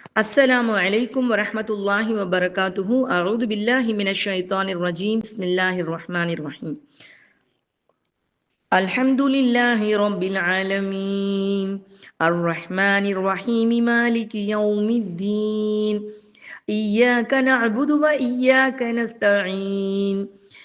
السلام عليكم ورحمة الله وبركاته. أعوذ بالله من الشيطان الرجيم. بسم الله الرحمن الرحيم. الحمد لله رب العالمين. الرحمن الرحيم. مالك يوم الدين. إياك نعبد وإياك نستعين.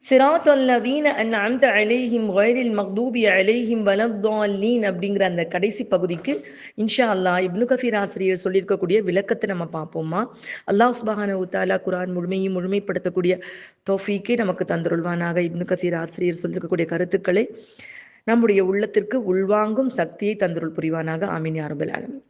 சிராத் அல்லதீன அன் அந்த அலைஹிம் ஒயரில் மக்தூபி அலைஹிம் வலத்தாலீன் அப்படிங்கிற அந்த கடைசி பகுதிக்கு இன்ஷா அல்லா இப்னு கஃபீர் ஆசிரியர் சொல்லியிருக்கக்கூடிய விளக்கத்தை நம்ம பார்ப்போமா? அல்லாஹ் சுபஹான உத்தாலா குரான் முழுமையும் முழுமைப்படுத்தக்கூடிய தோஃபீக்கே நமக்கு தந்தருள்வானாக இப்னு கஃபீர் ஆசிரியர் சொல்லியிருக்கக்கூடிய கருத்துக்களை நம்முடைய உள்ளத்திற்கு உள்வாங்கும் சக்தியை தந்தருள் புரிவானாக. ஆமீன் யாரபல் ஆலமின்.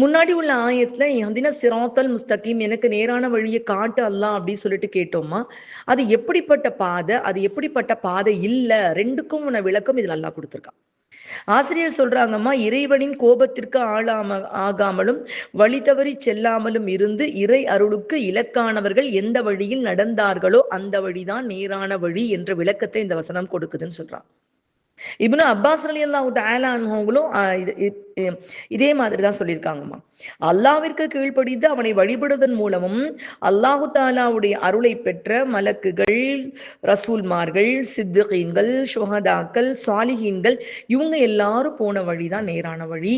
முன்னாடி உள்ள ஆயத்துல எந்தின சிராத்தல் முஸ்தகீம் எனக்கு நேரான வழியை காட்டு அல்லாஹ் அப்படின்னு சொல்லிட்டு கேட்டோமா? அது எப்படிப்பட்ட பாதை? அது எப்படிப்பட்ட பாதை இல்ல? ரெண்டுக்கும் உன விளக்கம் இது நல்லா கொடுத்துருக்கான். ஆசிரியர் சொல்றாங்கம்மா இறைவனின் கோபத்திற்கு ஆளாம ஆகாமலும் வழி தவறி செல்லாமலும் இருந்து இறை அருளுக்கு இலக்கானவர்கள் எந்த வழியில் நடந்தார்களோ அந்த வழிதான் நேரான வழி என்ற விளக்கத்தை இந்த வசனம் கொடுக்குதுன்னு சொல்றான். இப்னு அப்பாஸ் அலி அல்லாஹு தாலான்வங்களும் இதே மாதிரி தான் சொல்லியிருக்காங்கம்மா. அல்லாவிற்கு கீழ்ப்படிந்து அவனை வழிபடுவதன் மூலமும் அல்லாஹு தாலாவுடைய அருளை பெற்ற மலக்குகள் ரசூல்மார்கள் சித்துகீன்கள் சுஹதாக்கள் சாலிஹீன்கள் இவங்க எல்லாரும் போன வழிதான் நேரான வழி.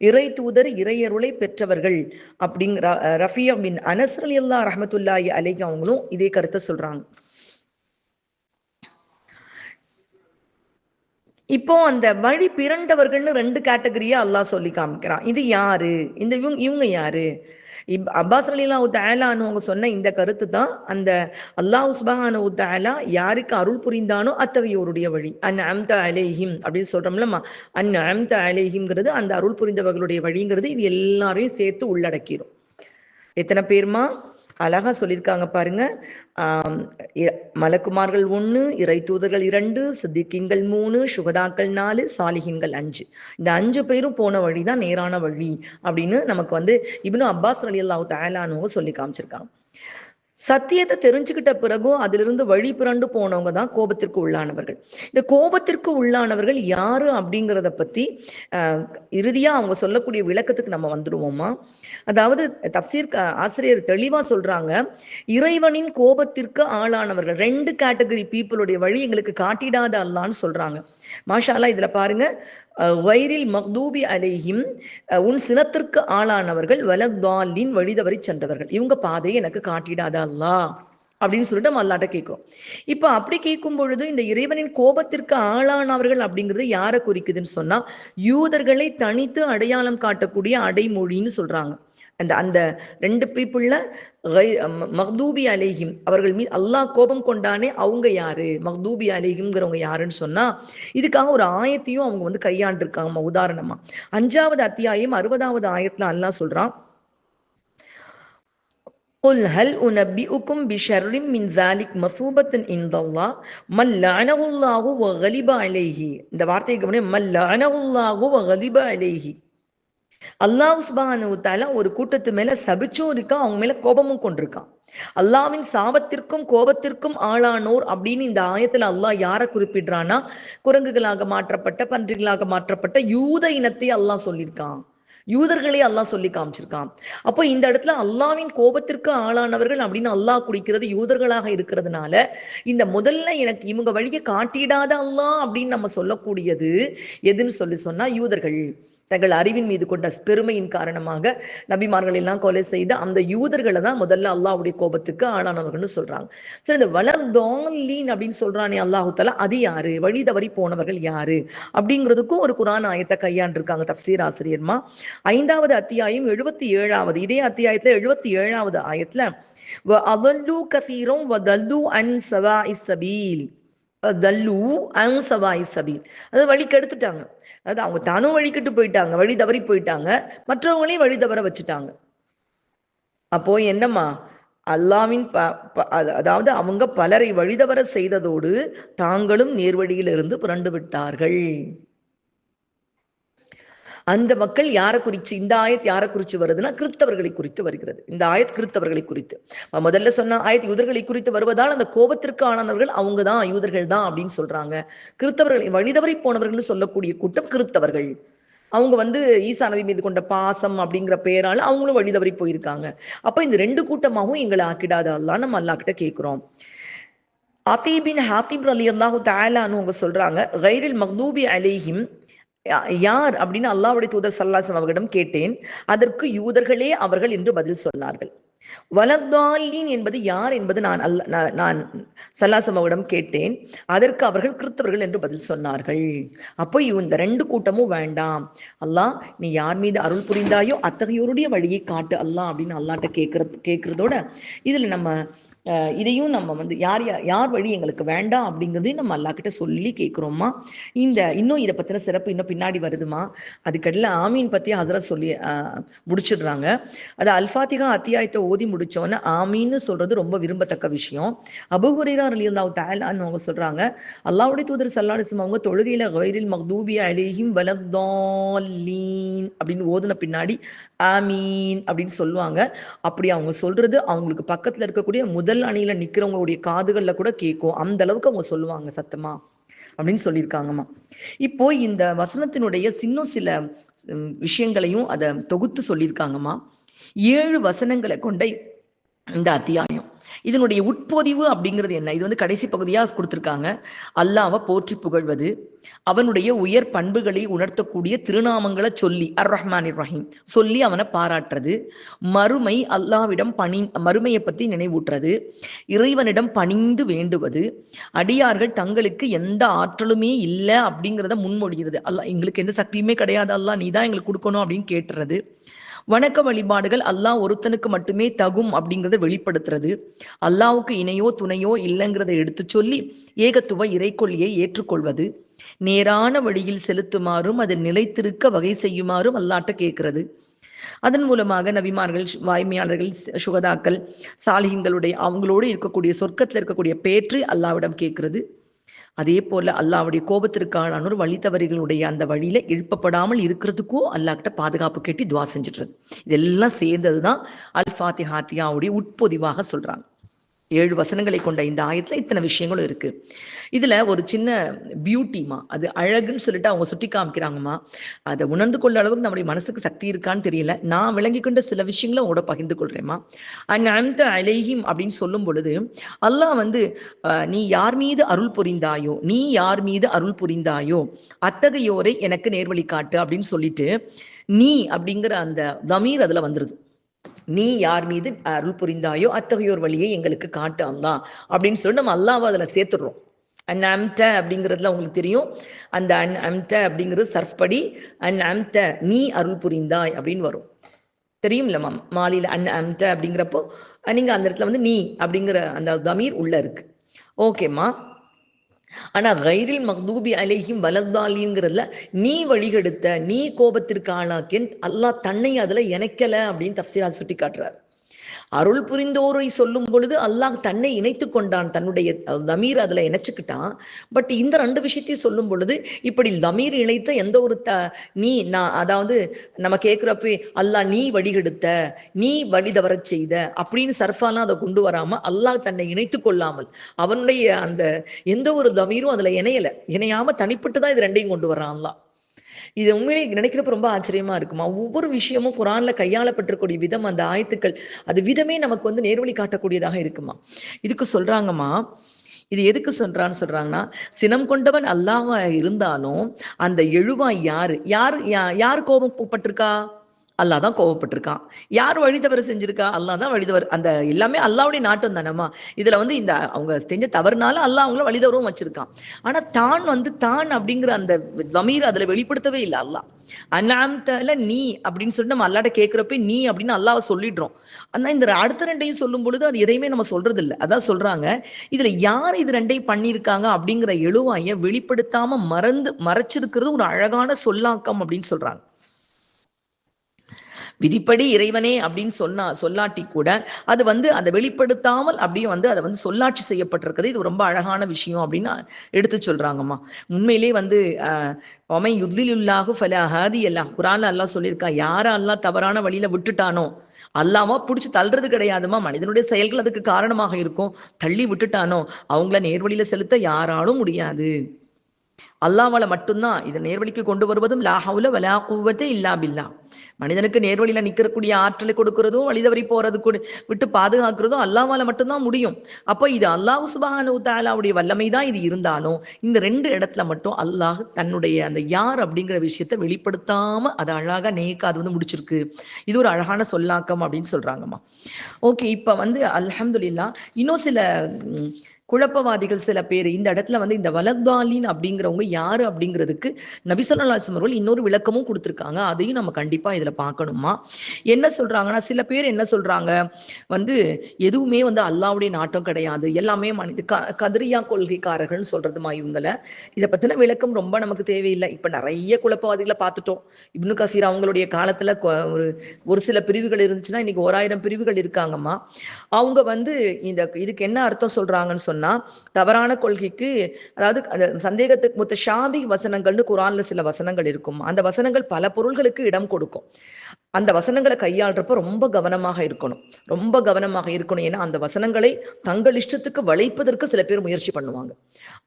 இறை தூதர் இறையருளை பெற்றவர்கள் அப்படிங்கிற ரஃபியா பின் அனஸ் அலி அல்லா ரஹமத்துல்லாயி அலைக்கு அவங்களும் இதே கருத்தை சொல்றாங்க. இப்போ அந்த வழி பிறண்டவர்கள்னு ரெண்டு கேட்டகரியா அல்லாஹ் சொல்லி காமிக்கிறான். இது யாரு? இந்த இவங்க இவங்க யாரு? இப் அப்பாஸ் அலிலா உத்தாலான்னு அவங்க சொன்ன இந்த கருத்து தான் அந்த அல்லாஹ் உஸ்பஹான உத்தாலா யாருக்கு அருள் புரிந்தானோ அத்தகையோருடைய வழி. அன் அம்த அலேஹிம் அப்படின்னு சொல்றோம்லம்மா அன் அம்த அலேஹிம்ங்கிறது அந்த அருள் புரிந்தவர்களுடைய வழிங்கிறது இது எல்லாரையும் சேர்த்து உள்ளடக்கிடும் எத்தனை பேர்மா? அழகா சொல்லியிருக்காங்க பாருங்க. மலக்குமார்கள் ஒன்று இறை தூதர்கள் இரண்டு சித்திக்கிங்கள் மூணு சுகதாக்கள் நாலு சாலிகின்கள் அஞ்சு. இந்த அஞ்சு பேரும் போன வழி தான் நேரான வழி அப்படின்னு நமக்கு வந்து இவனு அப்பாஸ் அலி அல்லாஹு தாலானவங்க சொல்லி காமிச்சிருக்காங்க. சத்தியத்தை தெரிஞ்சுக்கிட்ட பிறகும் அதிலிருந்து வழி புரண்டு போனவங்க தான் கோபத்திற்கு உள்ளானவர்கள். இந்த கோபத்திற்கு உள்ளானவர்கள் யாரு அப்படிங்கிறத பத்தி அஹ் இறுதியா அவங்க சொல்லக்கூடிய விளக்கத்துக்கு நம்ம வந்துடுவோமா? அதாவது தப்சீர் ஆசிரியர் தெளிவா சொல்றாங்க இறைவனின் கோபத்திற்கு ஆளானவர்கள் ரெண்டு கேட்டகரி பீப்புளுடைய வழி எங்களுக்கு காட்டிடாத அல்லான்னு சொல்றாங்க. மாஷாலா இதுல பாருங்க வைரில் மக்தூபி அலைஹிம் உன் சினத்திற்கு ஆளானவர்கள் வலத்தாலின் வழிதவரை சென்றவர்கள். இவங்க பாதையை எனக்கு காட்டிடாத அல்லா அப்படின்னு சொல்லிட்டு நம்ம அல்லாட்ட கேட்கும் இப்ப அப்படி கேட்கும் பொழுது இந்த இறைவனின் கோபத்திற்கு ஆளானவர்கள் அப்படிங்கிறது யாரை குறிக்குதுன்னு சொன்னா யூதர்களை தனித்து அடையாளம் காட்டக்கூடிய அடைமொழின்னு சொல்றாங்க. அந்த அந்த ரெண்டு பீப்புள்ல மஹ்தூபி அலேஹிம் அவர்கள் மீது அல்லாஹ் கோபம் கொண்டானே அவங்க யாரு மஹ்தூபி அலேஹிம்ங்கிறவங்க யாருன்னு சொன்னா இதுக்காக ஒரு ஆயத்தையும் அவங்க வந்து கையாண்டிருக்காங்க உதாரணமா அஞ்சாவது அத்தியாயம் அறுபதாவது ஆயத்துல அல்லாஹ் சொல்றான் قل هل أنبئكم بشر من ذلك مصوبة عند الله من لعنه الله وغلب عليه இந்த வார்த்தையை கவனி من لعنه الله وغلب عليه அல்லாஹ் சுபானுத்தால ஒரு கூட்டத்து மேல சபிச்சும் இருக்கான் அவங்க மேல கோபமும் கொண்டிருக்கான். அல்லாவின் சாபத்திற்கும் கோபத்திற்கும் ஆளானோர் அப்படின்னு இந்த ஆயத்துல அல்லாஹ் யார குறிப்பிடுறான்னா குரங்குகளாக மாற்றப்பட்ட பன்றிகளாக மாற்றப்பட்ட யூத இனத்தை அல்லாஹ் சொல்லியிருக்கான். யூதர்களே அல்லாஹ் சொல்லி காமிச்சிருக்கான். அப்போ இந்த இடத்துல அல்லாவின் கோபத்திற்கு ஆளானவர்கள் அப்படின்னு அல்லாஹ் குடிக்கிறது யூதர்களாக இருக்கிறதுனால இந்த முதல்ல எனக்கு இவங்க வழியை காட்டிடாத அல்லாஹ் அப்படின்னு நம்ம சொல்லக்கூடியது எதுன்னு சொல்லி சொன்னா யூதர்கள். தங்கள் அறிவின் மீது கொண்ட பெருமையின் காரணமாக நபிமார்கள் எல்லாம் கொலை செய்து அந்த யூதர்களை தான் முதல்ல அல்லாஹ்வுடைய கோபத்துக்கு ஆளானவர்கள்னு சொல்றாங்க. சரி இந்த வளர்ந்தோலீன் அப்படின்னு சொல்றானே அல்லாஹுத்தலா அது யாரு? வழி தவறி போனவர்கள் யாரு? அப்படிங்கிறதுக்கும் ஒரு குரான் ஆயத்தை கையாண்டிருக்காங்க தப்சீர் ஆசிரியர்மா. ஐந்தாவது அத்தியாயம் எழுபத்தி ஏழாவது. இதே அத்தியாயத்துல எழுபத்தி ஏழாவது ஆயத்துல அதல்லு கசீரும் வதல்லு அன் சவா இஸ் சபீல். தல்லு அன் சவா அது வழி கெடுத்துட்டாங்க அதாவது அவங்க தானும் வழிக்கிட்டு போயிட்டாங்க. வழி தவறி போயிட்டாங்க. மற்றவங்களையும் வழி தவற வச்சுட்டாங்க. அப்போ என்னம்மா? அல்லாவின் அதாவது அவங்க பலரை வழிதவர செய்ததோடு தாங்களும் நேர்வழியில் இருந்து புரண்டு விட்டார்கள். அந்த மக்கள் யாரை குறிச்சு இந்த ஆயத் யாரை குறிச்சு வருதுன்னா கிறிஸ்தவர்களை குறித்து வருகிறது. இந்த ஆயத் கிறிஸ்தவர்களை குறித்து. முதல்ல சொன்ன ஆயத் யூதர்களை குறித்து வருவதால் அந்த கோபத்திற்கு ஆனவர்கள் அவங்க தான் யூதர்கள் தான் அப்படின்னு சொல்றாங்க. கிறித்தவர்கள் வழிதவரை போனவர்கள் சொல்லக்கூடிய கூட்டம் கிறிஸ்தவர்கள். அவங்க வந்து ஈசா நபி மீது கொண்ட பாசம் அப்படிங்கிற பெயரால அவங்களும் வழிதவறி போயிருக்காங்க. அப்ப இந்த ரெண்டு கூட்டமாகவும் எங்களை ஆக்கிடாத அல்லா நம்ம அல்லா கிட்ட கேட்கிறோம் அத்தீபின் ஹாத்திப் அலி அல்லாஹு தாலான்னு அவங்க சொல்றாங்க கைரில் மக்தூபி அலிஹிம் யார் அப்படின்னு அல்லாவுடைய தூதர் சல்லாசம் அவர்களிடம் கேட்டேன். அதற்கு யூதர்களே அவர்கள் என்று பதில் சொன்னார்கள். வலதாலின் என்பது யார் என்பது நான் அல்ல நான்- நான் சல்லாசம் அவரிடம் கேட்டேன். அதற்கு அவர்கள் கிறிஸ்தவர்கள் என்று பதில் சொன்னார்கள். அப்போ இந்த ரெண்டு கூட்டமும் வேண்டாம். அல்லாஹ் நீ யார் மீது அருள் புரிந்தாயோ அத்தகையோருடைய வழியை காட்டு அல்லாஹ் அப்படின்னு அல்லாட்ட கேட்கறது கேட்கறதோட இதுல நம்ம இதையும் நம்ம வந்து யார் யார் யார் வழி எங்களுக்கு வேண்டாம் அப்படிங்கிறதையும் நம்ம அல்லா கிட்ட சொல்லி கேட்குறோமா? இந்த இன்னும் இதை பத்தின சிறப்பு இன்னும் பின்னாடி வருதுமா? அதுக்கடையில் ஆமீன் பத்தி ஹசரத் சொல்லி முடிச்சிடுறாங்க. அது அல்ஃபாத்திகா அத்தியாயத்தை ஓதி முடிச்சோன்னு ஆமீன்னு சொல்றது ரொம்ப விரும்பத்தக்க விஷயம். அபுஹுரேரா அலியல்லாஹு தஆலான்னு அவங்க சொல்றாங்க அல்லாவுடைய தூதர் சல்லாடிசம் அவங்க தொழுகையில கைரில் மக்தூபி அலைஹிம் வலத்தாலீன் அப்படின்னு ஓதுன பின்னாடி ஆமீன் அப்படின்னு சொல்லுவாங்க. அப்படி அவங்க சொல்றது அவங்களுக்கு பக்கத்துல இருக்கக்கூடிய முதல் அணியில நிக்கிறவங்களுடைய காதுகள்ல கூட கேட்கும் அந்த அளவுக்கு அவங்க சொல்லுவாங்க சத்தமா. அப்படின்னு சொல்லியிருக்காங்கம்மா. இப்போ இந்த வசனத்தினுடைய சின்ன சில விஷயங்களையும் அதை தொகுத்து சொல்லியிருக்காங்கம்மா. ஏழு வசனங்களை கொண்ட இந்த அத்தியாயம். இதனுடைய உட்பொதிவு அப்படிங்கிறது என்ன? இது வந்து கடைசி பகுதியா கொடுத்திருக்காங்க. அல்லாஹ்வை போற்றி புகழ்வது. அவனுடைய உயர் பண்புகளை உணர்த்தக்கூடிய திருநாமங்களை சொல்லி அர் ரஹ்மான் ரஹீம் சொல்லி அவனை பாராட்டுறது. மறுமை அல்லாவிடம் பணி மறுமையை பத்தி நினைவூட்டுறது. இறைவனிடம் பணிந்து வேண்டுவது. அடியார்கள் தங்களுக்கு எந்த ஆற்றலுமே இல்லை அப்படிங்கிறத முன்மொழிகிறது. அல்லாஹ் எங்களுக்கு எந்த சக்தியுமே கிடையாது. அல்லாஹ் நீ தான் எங்களுக்கு கொடுக்கணும் அப்படின்னு கேட்டுறது. வணக்க வழிபாடுகள் அல்லாஹ் ஒருத்தனுக்கு மட்டுமே தகும் அப்படிங்கிறத வெளிப்படுத்துறது. அல்லாவுக்கு இணையோ துணையோ இல்லைங்கிறத எடுத்து சொல்லி ஏகத்துவ இறைக்கொள்ளியை ஏற்றுக்கொள்வது. நேரான வழியில் செலுத்துமாறும் அதை நிலைத்திருக்க வகை செய்யுமாறும் அல்லாட்ட கேட்கிறது. அதன் மூலமாக நபிமார்கள் வாய்மையாளர்கள் சுகதாக்கள் சாலிகங்களுடைய அவங்களோடு இருக்கக்கூடிய சொர்க்கத்தில் இருக்கக்கூடிய பேற்று அல்லாவிடம் கேட்கிறது. அதே போல அல்லாவுடைய கோபத்திற்கான ஒரு வழி அந்த வழியில எழுப்பப்படாமல் இருக்கிறதுக்கும் அல்லாஹ்கிட்ட பாதுகாப்பு கேட்டு துவா செஞ்சிடுறது. இதெல்லாம் சேர்ந்ததுதான் அல் ஃபாத்திஹாத்தியாவுடைய உட்பொதிவாக சொல்றாங்க. ஏழு வசனங்களை கொண்ட இந்த ஆயத்துல இத்தனை விஷயங்களும் இருக்கு. இதுல ஒரு சின்ன பியூட்டிமா அது அழகுன்னு சொல்லிட்டு அவங்க சுட்டி காமிக்கிறாங்கம்மா. அதை உணர்ந்து கொள்ள அளவுக்கு நம்முடைய மனசுக்கு சக்தி இருக்கான்னு தெரியல. நான் விளங்கி கொண்ட சில விஷயங்களும் உங்களோட பகிர்ந்து கொள்றேம்மா. அண்ட் அந்த அலைஹிம் அப்படின்னு சொல்லும் பொழுது அல்லாஹ் வந்து நீ யார் மீது அருள் புரிந்தாயோ நீ யார் மீது அருள் புரிந்தாயோ அத்தகையோரை எனக்கு நேர்வழி காட்டு அப்படின்னு சொல்லிட்டு நீ அப்படிங்கிற அந்த தமீர் அதுல வந்துருது. நீ யார் மீது அருள் புரிந்தாயோ அத்தகையோர் வழியை எங்களுக்கு காட்டு அல்லா அப்படின்னு சொல்லி நம்ம அல்லாவை அதில் சேர்த்துடுறோம். அன் அம்ட அப்படிங்கிறதுல உங்களுக்கு தெரியும். அந்த அன் அம்ட அப்படிங்கிறது சர்ஃப் படி அன் அம்ட நீ அருள் புரிந்தாய் அப்படின்னு வரும். தெரியும்ல மேம்? மாலியில அன் அம்ட அப்படிங்கிறப்போ நீங்கள் அந்த இடத்துல வந்து நீ அப்படிங்கிற அந்த தமீர் உள்ள இருக்கு. ஓகேம்மா ஆனா கைரில் மக்தூபி அலைஹிம் வலதாலிங்கிறதுல நீ வழிகெடுத்த நீ கோபத்திற்கு ஆளாக்கின் அல்லாஹ் தன்னை அதுல இணைக்கல அப்படின்னு தப்சீரா சுட்டி காட்டுறாரு அருள் புரிந்தோரை சொல்லும் பொழுது அல்லாஹ் தன்னை இணைத்து கொண்டான். தன்னுடைய தமீர் அதுல இணைச்சுக்கிட்டான். பட் இந்த ரெண்டு விஷயத்தையும் சொல்லும் பொழுது இப்படி தமீர் இணைத்த எந்த ஒரு த நீ நான் அதாவது நம்ம கேட்கிறப்ப அல்லாஹ் நீ வழிகெடுத்த நீ வழி தவறச் செய்த அப்படின்னு சர்ஃபாலாம் அதை கொண்டு வராம அல்லாஹ் தன்னை இணைத்து கொள்ளாமல் அவனுடைய அந்த எந்த ஒரு தமீரும் அதுல இணையல. இணையாம தனிப்பட்டு தான் இது ரெண்டையும் கொண்டு வர்றான் அல்லாஹ். இது உண்மையிலே நினைக்கிறப்ப ரொம்ப ஆச்சரியமா இருக்குமா? ஒவ்வொரு விஷயமும் குரான்ல கையாளப்பட்டிருக்கூடிய விதம் அந்த ஆயத்துக்கள் அது விதமே நமக்கு வந்து நேர்வழி காட்டக்கூடியதாக இருக்குமா? இதுக்கு சொல்றாங்கம்மா இது எதுக்கு சொல்றான்னு சொல்றாங்கன்னா சினம் கொண்டவன் அல்லாவா இருந்தாலும் அந்த எழுவா யாரு? யாரு யா- யார் கோபப்பட்டிருக்கா? அல்லாஹ் தான் கோவப்பட்டிருக்கான். யார் வழி தவறு செஞ்சிருக்கா? அல்லாஹ் தான் வழி தவறு. அந்த எல்லாமே அல்லாவுடைய நாட்டம் தானம்மா இதுல வந்து இந்த அவங்க செஞ்ச தவறுனால அல்லாஹ் அவங்கள வழி தவறும் வச்சிருக்கான். ஆனா தான் வந்து தான் அப்படிங்கிற அந்த தமீர் அதுல வெளிப்படுத்தவே இல்லை அல்லாஹ். அனாம்தல நீ அப்படின்னு சொல்லிட்டு நம்ம அல்லாட்ட கேட்கிறப்ப நீ அப்படின்னு அல்லாஹ் சொல்லிடுறோம். ஆனா இந்த அடுத்த ரெண்டையும் சொல்லும் பொழுது அது எதையுமே நம்ம சொல்றது இல்லை அதான் சொல்றாங்க. இதுல யார் இது ரெண்டையும் பண்ணியிருக்காங்க அப்படிங்கிற எழுவாய வெளிப்படுத்தாம மறந்து மறைச்சிருக்கிறது ஒரு அழகான சொல்லாக்கம் அப்படின்னு சொல்றாங்க. விதிப்படி இறைவனே அப்படின்னு சொன்னா சொல்லாட்டி கூட அது வந்து அதை வெளிப்படுத்தாமல் அப்படியே வந்து அதை வந்து சொல்லாட்சி செய்யப்பட்டிருக்கிறது இது ரொம்ப அழகான விஷயம் அப்படின்னு எடுத்து சொல்றாங்கம்மா. உண்மையிலே வந்து ஒமை யுத்லிலுல்லாஹு ஃபல ஹாதி அல்லாஹ். குரான் அல்லாஹ் சொல்லியிருக்கா யாரா அல்லாஹ் தவறான வழியில விட்டுட்டானோ அல்லாமா பிடிச்சி தள்ளுறது கிடையாதுமா மனிதனுடைய செயல்கள் அதுக்கு காரணமாக இருக்கும். தள்ளி விட்டுட்டானோ அவங்கள நேர்வழியில செலுத்த யாராலும் முடியாது. அல்லாவால மட்டும்தான் இதை நேர்வழிக்கு கொண்டு வருவதும் லாஹவுல வலா கூவத்தை இல்லா பில்லா. மனிதனுக்கு நேர்வழியில நிற்கக்கூடிய ஆற்றலை கொடுக்கறதும் வழிதவறி போறது கூட விட்டு பாதுகாக்கிறதும் அல்லாவால மட்டும்தான் முடியும். அப்போ இது அல்லாஹ் சுபஹானு தாலாவுடைய வல்லமை தான் இது இருந்தாலும் இந்த ரெண்டு இடத்துல மட்டும் அல்லாஹ் தன்னுடைய அந்த யார் அப்படிங்கிற விஷயத்த வெளிப்படுத்தாம அதை அழகாக நேக்க அது வந்து முடிச்சிருக்கு. இது ஒரு அழகான சொல்லாக்கம் அப்படின்னு சொல்றாங்கம்மா. ஓகே இப்ப வந்து அல்ஹம்துலில்லா இன்னும் சில குழப்பவாதிகள் சில பேர் இந்த இடத்துல வந்து இந்த வலத்தாலின் அப்படிங்கிறவங்க யாரு அப்படிங்கிறதுக்கு நபிசல்லாசம் அவர்கள் இன்னொரு விளக்கமும் கொடுத்துருக்காங்க. அதையும் நம்ம கண்டிப்பா இதுல பார்க்கணுமா? என்ன சொல்றாங்கன்னா சில பேர் என்ன சொல்றாங்க? வந்து எதுவுமே வந்து அல்லாவுடைய நாட்டம் கிடையாது. எல்லாமே மனித க கதிரியா கொள்கைக்காரர்கள்னு சொல்றதுமா இவங்களை. இதை பத்தின விளக்கம் ரொம்ப நமக்கு தேவையில்லை. இப்ப நிறைய குழப்பவாதிகளை பார்த்துட்டோம். இப்னு கசீர் அவங்களுடைய காலத்துல ஒரு ஒரு சில பிரிவுகள் இருந்துச்சுன்னா இன்னைக்கு ஓராயிரம் பிரிவுகள் இருக்காங்கம்மா. அவங்க வந்து இந்த இதுக்கு என்ன அர்த்தம் சொல்றாங்கன்னு சொன்னா தவறான கொள்கைக்கு அதாவது சந்தேகத்துக்கு முத்த ஷாபி வசனங்கள்னு குரான்ல சில வசனங்கள் இருக்கும். அந்த வசனங்கள் பல பொருள்களுக்கு இடம் கொடுக்கும். அந்த வசனங்களை கையாளுறப்ப ரொம்ப கவனமாக இருக்கணும். ரொம்ப கவனமாக இருக்கணும். ஏன்னா அந்த வசனங்களை தங்கள் இஷ்டத்துக்கு வளைப்பதற்கு சில பேர் முயற்சி பண்ணுவாங்க.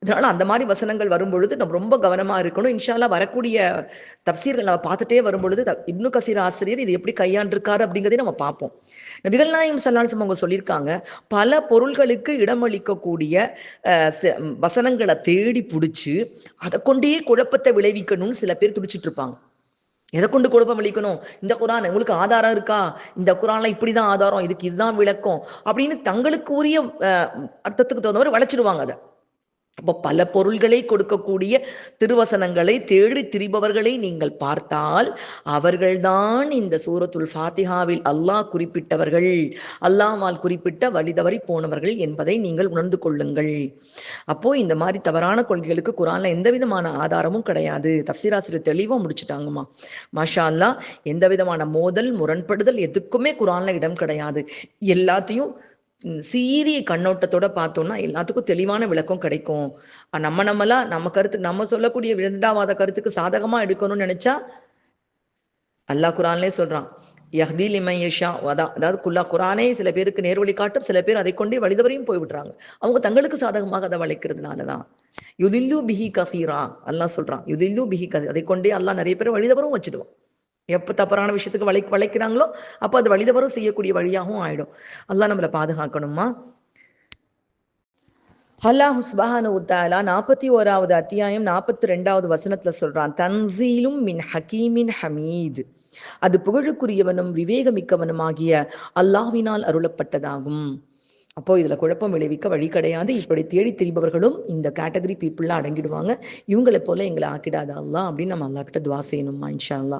அதனால அந்த மாதிரி வசனங்கள் வரும்பொழுது நம்ம ரொம்ப கவனமா இருக்கணும். இன்ஷால்லா வரக்கூடிய தப்சீர்கள் நம்ம பார்த்துட்டே வரும்பொழுது இப்னு கசீர் ஆசிரியர் இது எப்படி கையாண்டிருக்காரு அப்படிங்கிறதே நம்ம பார்ப்போம். நபிகள் நாயம் சல்லாசம் அவங்க சொல்லியிருக்காங்க பல பொருள்களுக்கு இடமளிக்கக்கூடிய வசனங்களை தேடி பிடிச்சி அதை கொண்டே குழப்பத்தை விளைவிக்கணும்னு சில பேர் துடிச்சிட்டு இருப்பாங்க எதை கொண்டு குழப்பம் அளிக்கணும்? இந்த குரான் உங்களுக்கு ஆதாரம் இருக்கா? இந்த குரான்ல இப்படிதான் ஆதாரம் இதுக்கு இதுதான் விளக்கம் அப்படின்னு தங்களுக்கு உரிய அர்த்தத்துக்கு தகுந்த மாதிரி வளைச்சிடுவாங்க அதை. அப்போ பல பொருள்களை கொடுக்கக்கூடிய திருவசனங்களை தேடி திரிபவர்களை நீங்கள் பார்த்தால் அவர்கள்தான் இந்த சூரத்துல் ஃபாத்திஹாவில் அல்லாஹ் குறிப்பிட்டவர்கள். அல்லாஹால் குறிப்பிட்ட வழிதவறி போனவர்கள் என்பதை நீங்கள் உணர்ந்து கொள்ளுங்கள். அப்போ இந்த மாதிரி தவறான கொள்கைகளுக்கு குரான்ல எந்த விதமான ஆதாரமும் கிடையாது. தப்சீராசிரியர் தெளிவா முடிச்சுட்டாங்கம்மா. மாஷா அல்லா எந்த விதமான மோதல் முரண்படுதல் எதுக்குமே குரான்ல இடம் கிடையாது. எல்லாத்தையும் சீரிய கண்ணோட்டத்தோட பார்த்தோம்னா எல்லாத்துக்கும் தெளிவான விளக்கம் கிடைக்கும். நம்ம நம்மளா நம்ம கருத்து நம்ம சொல்லக்கூடிய விருந்தாவாத கருத்துக்கு சாதகமா எடுக்கணும்னு நினைச்சா அல்லாஹ் குரான்லே சொல்றான் யஹ்தீல் லிமயேஷா வதா அதாவது குல்லா குரானே சில பேருக்கு நேர்வழி காட்டும் சில பேர் அதை கொண்டே வழிதவரையும் போய்விடுறாங்க அவங்க தங்களுக்கு சாதகமாக அதை வளைக்கிறதுனாலதான் யுதில்லு பிஹி கசீரா அல்லாஹ் சொல்றான் யுதில்லு பிஹி கசி அதை கொண்டே அல்லாஹ் நிறைய பேர் வழிதவரும் வச்சிடுவான். எப்போ தப்பறான விஷயத்துக்கு வளை வளைக்கிறாங்களோ அப்போ அது வழிதவரும் செய்யக்கூடிய வழியாகவும் ஆயிடும். அல்லாஹ் நம்மளை பாதுகாக்கணுமா? அல்லாஹ் சுபஹானு உத்தாலா நாற்பத்தி ஓராவது அத்தியாயம் நாற்பத்தி ரெண்டாவது வசனத்துல சொல்றான் தன்சீலும் மின் ஹக்கீமின் ஹமீத். அது புகழுக்குரியவனும் விவேகமிக்கவனும் ஆகிய அல்லாஹ்வினால் அருளப்பட்டதாகும். அப்போ இதுல குழப்பம் விளைவிக்க வழி கிடையாது. இப்படி தேடி திரிபவர்களும் இந்த கேட்டகரி பீப்புள்ல அடங்கிடுவாங்க. இவங்களை போல எங்களை ஆக்கிடாத அல்லா அப்படின்னு நம்ம அல்லா கிட்ட துவா செய்யணுமா இன்ஷா அல்லா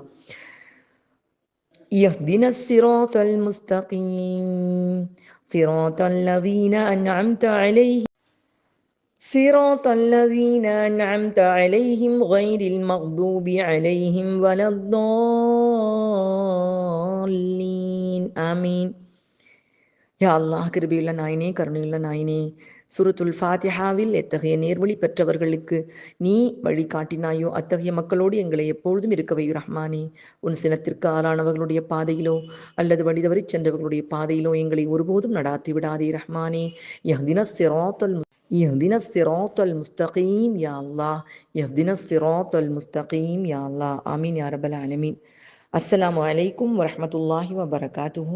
اهدنا الصراط المستقيم. صراط الذين أنعمت عليهم صراط الذين أنعمت عليهم غير المغضوب عليهم ولا الضالين. آمين. يا الله كربي لنا عيني كرني لنا عيني சுருத்துல் ஃபாத்திஹாவில் எத்தகைய நேர்வழி பெற்றவர்களுக்கு நீ வழி காட்டினாயோ அத்தகைய மக்களோடு எங்களை எப்பொழுதும் இருக்கவை ரஹ்மானே உன் சினத்திற்கு ஆளானவர்களுடைய பாதையிலோ அல்லது வழிதவறி சென்றவர்களுடைய பாதையிலோ எங்களை ஒருபோதும் நடாத்தி விடாதே ரஹ்மானே யஹ்தின சிராத்தல் يهدنا الصراط المستقيم يا الله يهدنا الصراط المستقيم يا الله آمين يا رب العالمين السلام عليكم ورحمة الله وبركاته